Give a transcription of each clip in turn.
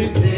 It's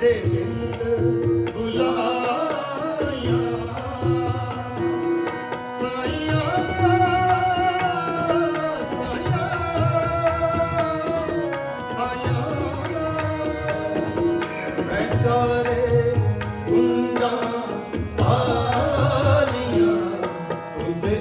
ਸੇ ਬਿੰਦ ਬੁਲਾਇਆ ਸਾਇਆ ਸਾਇਆ ਸਾਇਆ ਮੈਂ ਚਲੇ ਗੁੰਡਾ ਪਾਲੀਆਂ ਤੁੰਦੇ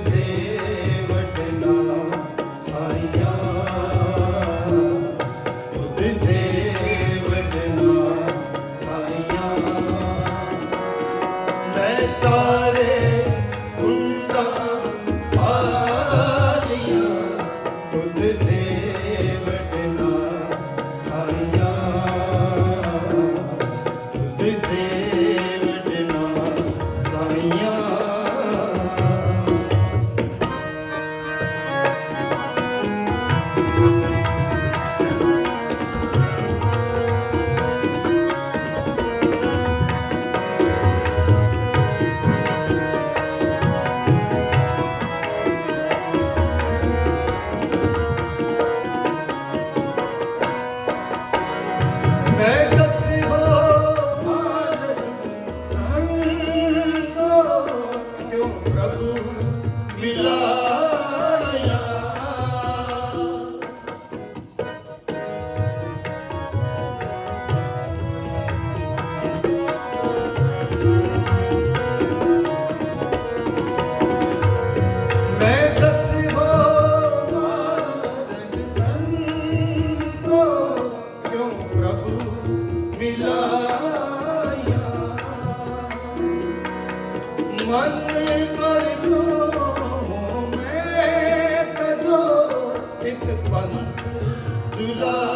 जुला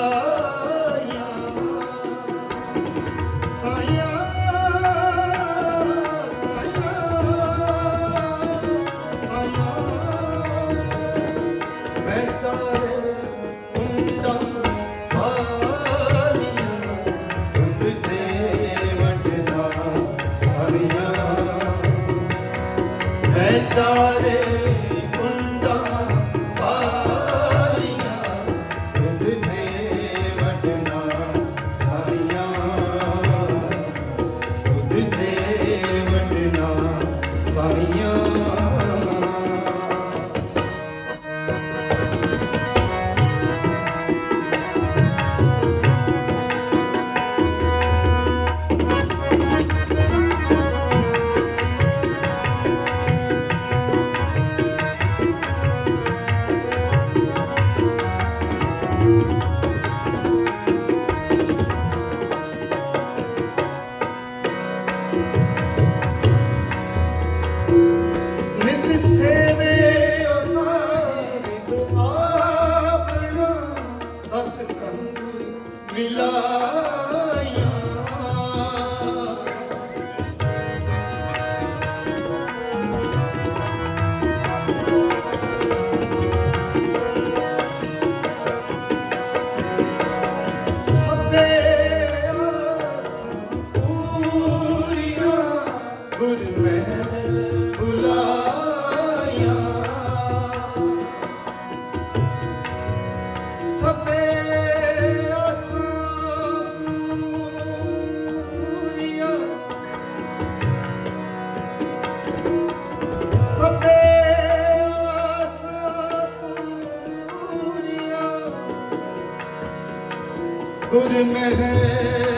ਗੁਰਮਹਿ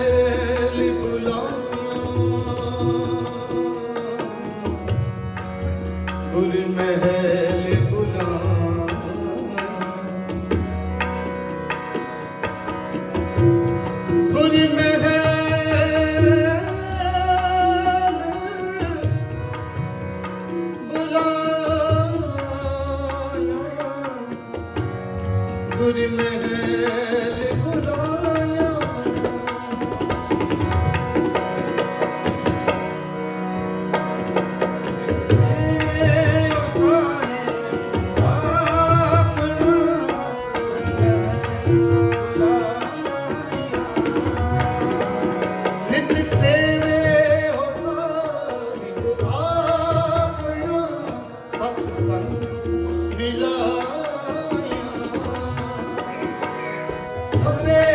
それ。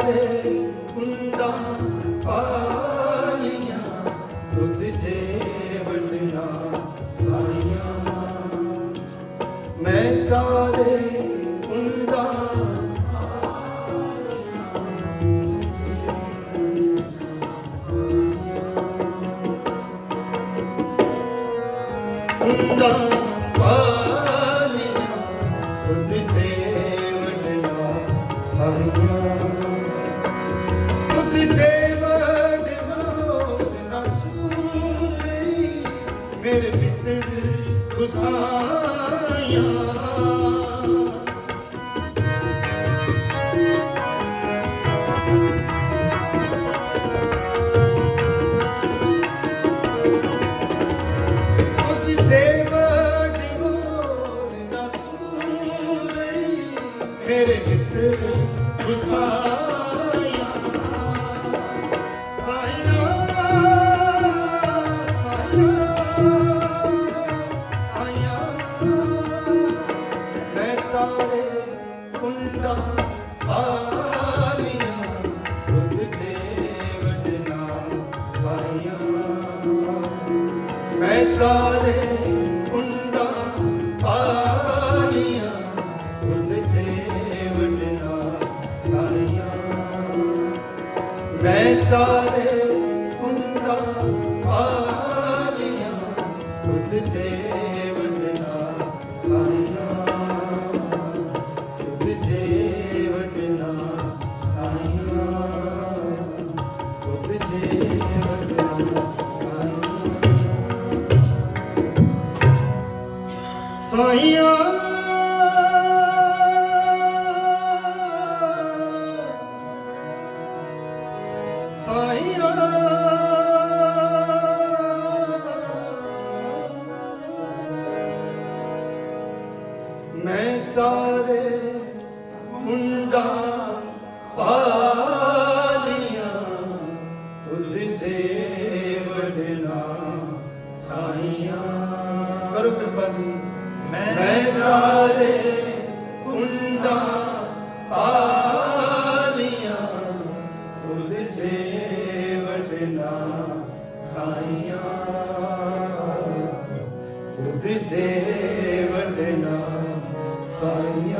ਹੁੰਦਾ ਪਾਲੀਆਂ ਖੁਦ ਤੇ ਵੰਡਣਾ ਖੁਦ ਤੇ ਵੰਡਣਾ ਮੇਰੇ ਪਿੱਤ ਗੁਸਾ ਮੈਂ ਚਾਰੇ ਮੁੰਡਾ ਤੁਧ ਤੇ ਵਡਨਾ ਸਾਈਆਂ